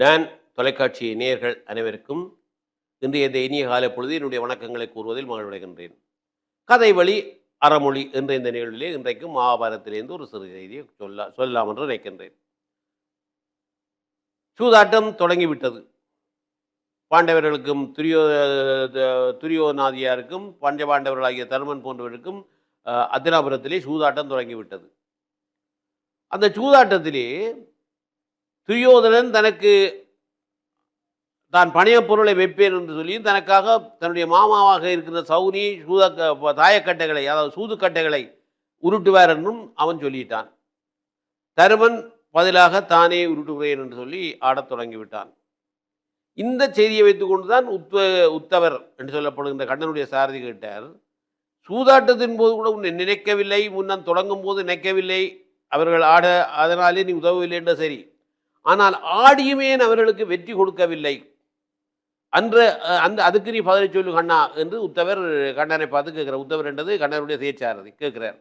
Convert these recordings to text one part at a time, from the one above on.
Don தொலைக்காட்சி நேயர்கள் அனைவருக்கும் இன்றைய இந்த இனிய கால பொழுது என்னுடைய வணக்கங்களை கூறுவதில் மகிழ்வடைகின்றேன். கதை வழி அறமொழி என்ற இந்த நிகழ்விலே இன்றைக்கு மகாபாரதத்திலிருந்து ஒரு சிறு செய்தியை சொல்ல சொல்லலாம் என்று நினைக்கின்றேன். சூதாட்டம் தொடங்கிவிட்டது. பாண்டவர்களுக்கும் துரியோ துரியோநாதியாருக்கும் பஞ்ச பாண்டவர்களாகிய தருமன் போன்றவருக்கும் அஹ், சூதாட்டம் தொடங்கிவிட்டது. அந்த சூதாட்டத்திலே துரியோதனன் தனக்கு தான் பணைய பொருளை வைப்பேன் என்று சொல்லி தனக்காக தன்னுடைய மாமாவாக இருக்கிற சௌரி சூத தாயக்கட்டைகளை அதாவது சூதுக்கட்டைகளை உருட்டுவார் என்றும் அவன் சொல்லிட்டான். தருமன் பதிலாக தானே உருட்டுகிறேன் என்று சொல்லி ஆடத் தொடங்கிவிட்டான். இந்த செய்தியை வைத்துக்கொண்டு தான் உத்த உத்தவர் என்று சொல்லப்படுகின்ற கண்ணனுடைய சாரதி கேட்டார். சூதாட்டத்தின் போது கூட உன்னை நினைக்கவில்லை முன்னம் தொடங்கும் போது நினைக்கவில்லை அவர்கள் ஆட அதனாலே நீ உதவவில்லை என்ற சரி. ஆனால் ஆடியுமே அவர்களுக்கு வெற்றி கொடுக்கவில்லை. அன்று அந்த அதுக்கு நீ பதிலை சொல்லு கண்ணா என்று உத்தவர் கண்ணனை பார்த்து கேட்கிறார். உத்தவர் என்றது கண்ணனுடைய சேச்சாரதி கேட்கிறார்.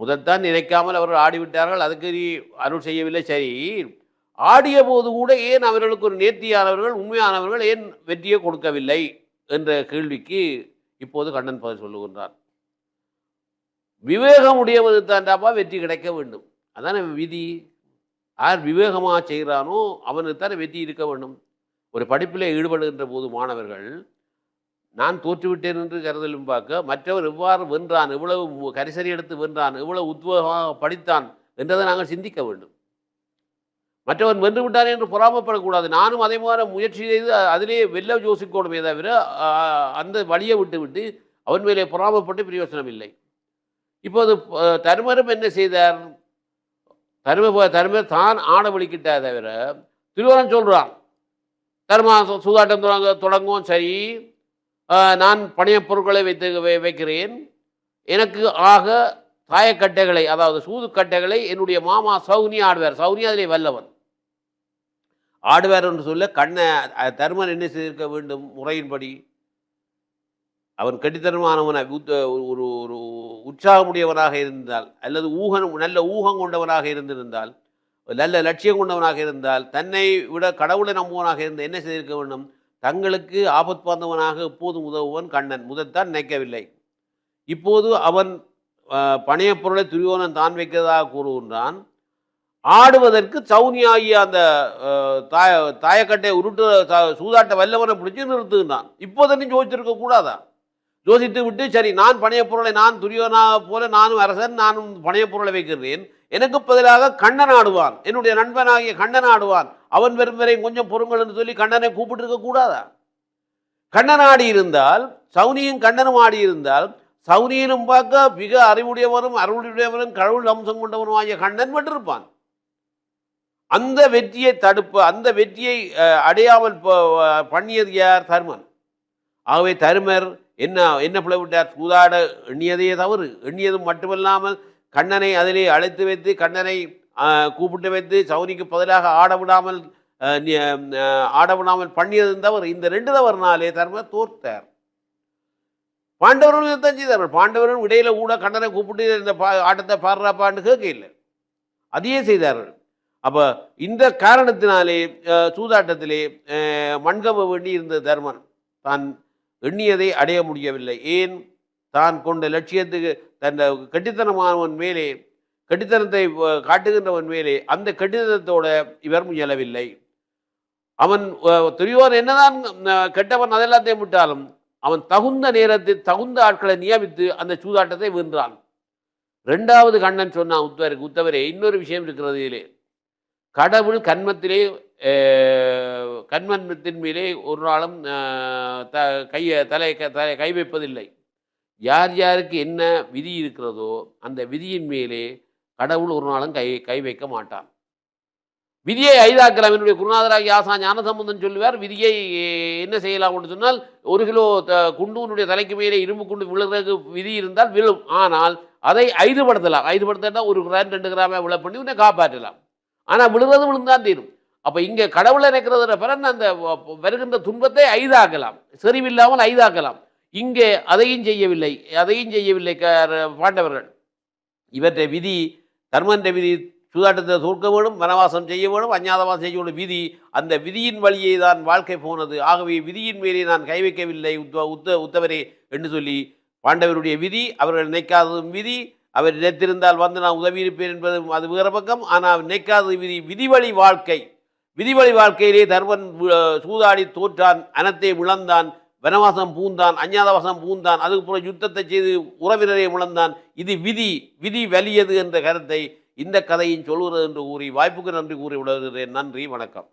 முதல்தான் நினைக்காமல் அவர்கள் ஆடிவிட்டார்கள் அதுக்கு நீ அருள் செய்யவில்லை. சரி ஆடிய போது கூட ஏன் அவர்களுக்கு ஒரு நேர்த்தியானவர்கள் உண்மையானவர்கள் ஏன் வெற்றியை கொடுக்கவில்லை என்ற கேள்விக்கு இப்போது கண்ணன் பதில் சொல்லுகின்றார் விவேகம் உடையவது தாண்டாப்பா வெற்றி கிடைக்க வேண்டும். அதான விதி? யார் விவேகமாக செய்கிறானோ அவனுக்கு தானே வெற்றி இருக்க வேண்டும். ஒரு படிப்பில் ஈடுபடுகின்ற போது மாணவர்கள் நான் தோற்றுவிட்டேன் என்று கருதலும் பார்க்க மற்றவர் எவ்வாறு வென்றான் எவ்வளவு கரிசரி எடுத்து வென்றான் எவ்வளவு உத்வேகமாக படித்தான் என்றதை நாங்கள் சிந்திக்க வேண்டும். மற்றவன் வென்று விட்டான் என்று பொறாமப்படக்கூடாது. நானும் அதே மாதிரி முயற்சி செய்து அதிலே வெல்ல யோசிக்கணுமே தவிர அந்த வழியை விட்டு விட்டு அவன் மேலே பொறாமப்பட்டு பிரயோசனம் இல்லை இப்போது தருமரும் என்ன செய்தார்? தரும தருமர் தான் ஆடவழிக்கிட்டா தவிர திருவரம் சொல்கிறான் தர்மா சூதாட்டம் தொடங்க தொடங்கும் சரி நான் பணையப் பொருட்களை வைத்து வைக்கிறேன். எனக்கு ஆக தாயக்கட்டைகளை அதாவது சூதுக்கட்டைகளை என்னுடைய மாமா சௌனி ஆடுவார். சௌனி அதிலே வல்லவன். ஆடுவார் என்று சொல்ல கண்ணை தருமன் என்ன செய்திருக்க வேண்டும் முறையின்படி? அவன் கெட்டித்தனமானவன ஒரு ஒரு உற்சாகமுடையவனாக இருந்தால் அல்லது ஊகம் நல்ல ஊகம் கொண்டவனாக இருந்திருந்தால் நல்ல லட்சியம் கொண்டவனாக இருந்தால் தன்னை விட கடவுளை நம்புவனாக இருந்த என்ன செய்திருக்க வேண்டும்? தங்களுக்கு ஆபத் பாந்தவனாக எப்போதும் உதவுவன் கண்ணன். முதல்தான் நினைக்கவில்லை. இப்போது அவன் பணைய பொருளை துரியோனன் தான் வைக்கிறதாக கூறுகின்றான். ஆடுவதற்கு சவுனியாகிய ஆகிய அந்த தாய தாயக்கட்டை உருட்டு சூதாட்ட வல்லவனை பிடிச்சி நிறுத்துகின்றான். இப்போதன்னு நீ யோசிச்சிருக்க கூடாதா? யோசித்து விட்டு சரி நான் பணையப் பொருளை நான் துரியோனா போல நானும் அரசன் நானும் பணையப் பொருளை வைக்கிறேன் எனக்கு பதிலாக கண்ணன் ஆடுவான். என்னுடைய நண்பனாகிய கண்ணன் ஆடுவான். அவன் வெறும் வரை கொஞ்சம் பொறுங்கள் என்று சொல்லி கண்ணனை கூப்பிட்டு இருக்க கூடாதா? கண்ணன் ஆடி இருந்தால் சௌனியும் கண்ணனும் ஆடி இருந்தால் சௌனியனும் பார்க்க மிக அறிவுடையவரும் அருளுடையவரும் கடவுள் அம்சம் கொண்டவரும் ஆகிய கண்ணன் வென்றிருப்பான் அந்த வெற்றியை தடுப்ப அந்த வெற்றியை அடையாமல் பண்ணியது யார்? தருமன். ஆகவே தருமர் என்ன என்ன பிளவிட்டார் சூதாட எண்ணியதே தவறு. எண்ணியதும் மட்டுமல்லாமல் கண்ணனை அதிலே அழைத்து வைத்து கண்ணனை ஆஹ், கூப்பிட்டு வைத்து சௌரிக்கு பதிலாக ஆட விடாமல் ஆட விடாமல் பண்ணியதும் தவறு. இந்த ரெண்டு தவறுனாலே தர்ம தோற்றார். பாண்டவர்கள் யுத்தம் செய்தார்கள். பாண்டவர்கள் இடையில கூட கண்ணனை கூப்பிட்டு இந்த பா ஆட்டத்தை பாடுறாப்பான்னு கேட்க இல்லை அதையே செய்தார்கள். அப்போ இந்த காரணத்தினாலே சூதாட்டத்திலே ஆஹ், மண்கவ வேண்டி இருந்த தர்மன் தான் எண்ணியதை அடைய முடியவில்லை. ஏன்? தான் கொண்ட லட்சியத்துக்கு தன் கட்டித்தனமானவன் மேலே கட்டித்தனத்தை காட்டுகின்றவன் மேலே அந்த கட்டித்தனத்தோட இவர் முயலவில்லை. அவன் அஹ், என்னதான் கெட்டவன் அதெல்லாத்தையும் விட்டாலும் அவன் தகுந்த நேரத்தில் தகுந்த ஆட்களை நியமித்து அந்த சூதாட்டத்தை வென்றான். ரெண்டாவது கண்ணன் சொன்னான் உத்தவருக்கு உத்தவரே இன்னொரு விஷயம் இருக்கிறது இதிலே. கடவுள் கண்மத்திலே கண்மன்மத்தின் மேலே ஒரு நாளும் த கையை தலை க- தலை கை வைப்பதில்லை. யார் யாருக்கு என்ன விதி இருக்கிறதோ அந்த விதியின் மேலே கடவுள் ஒரு நாளும் கை கை வைக்க மாட்டான். விதியை ஐதாக்கலாம் என்னுடைய குருநாதராகி ஆசா ஞானசம்பந்தன் சொல்லுவார் விதியை என்ன செய்யலாம்? சொன்னால் ஒரு கிலோ த குண்டுனுடைய தலைக்கு மேலே இரும்பு குண்டு விழுறதுக்கு விதி இருந்தால் விழும். ஆனால் அதை ஐதுபடுத்தலாம். ஐதுபடுத்தினா ஒரு கிராம் ரெண்டு கிராமே விழ பண்ணி உன்னை காப்பாற்றலாம். ஆனால் விழுறது விழுந்தான் தீரும். அப்போ இங்கே கடவுளை நினைக்கிறத பிறந்த அந்த வருகின்ற துன்பத்தை ஐதாக்கலாம் செறிவில்லாமல் ஐதாக்கலாம் இங்கே அதையும் செய்யவில்லை அதையும் செய்யவில்லை க- பாண்டவர்கள். இவற்றை விதி தர்மன்ற விதி சூதாட்டத்தை தோற்க வேணும் வனவாசம் செய்ய வேணும் அஞ்ஞாதவாசம் செய்ய வேணும் விதி அந்த விதியின் வழியே தான் வாழ்க்கை போனது. ஆகவே விதியின் மேலே நான் கை வைக்கவில்லை உத்த உத்த உத்தவரே என்று சொல்லி பாண்டவருடைய விதி அவர்கள் நினைக்காததும் விதி அவர் நினைத்திருந்தால் வந்து நான் உதவி இருப்பேன் என்பதும் அது வேறு பக்கம். ஆனால் நினைக்காதது விதி விதிவழி வாழ்க்கை. விதிவழி வாழ்க்கையிலே தர்மன் சூதாடி தோற்றான் அனத்தை விளந்தான் வனவாசம் பூந்தான் அஞ்ஞாதவாசம் பூந்தான் அதுக்கு யுத்தத்தை செய்து உறவினரை விளந்தான் இது விதி விதி வலியது என்ற கருத்தை இந்த கதையின் சொல்கிறது என்று கூறி வாய்ப்புக்கு நன்றி கூறி விடுகிறேன் நன்றி வணக்கம்.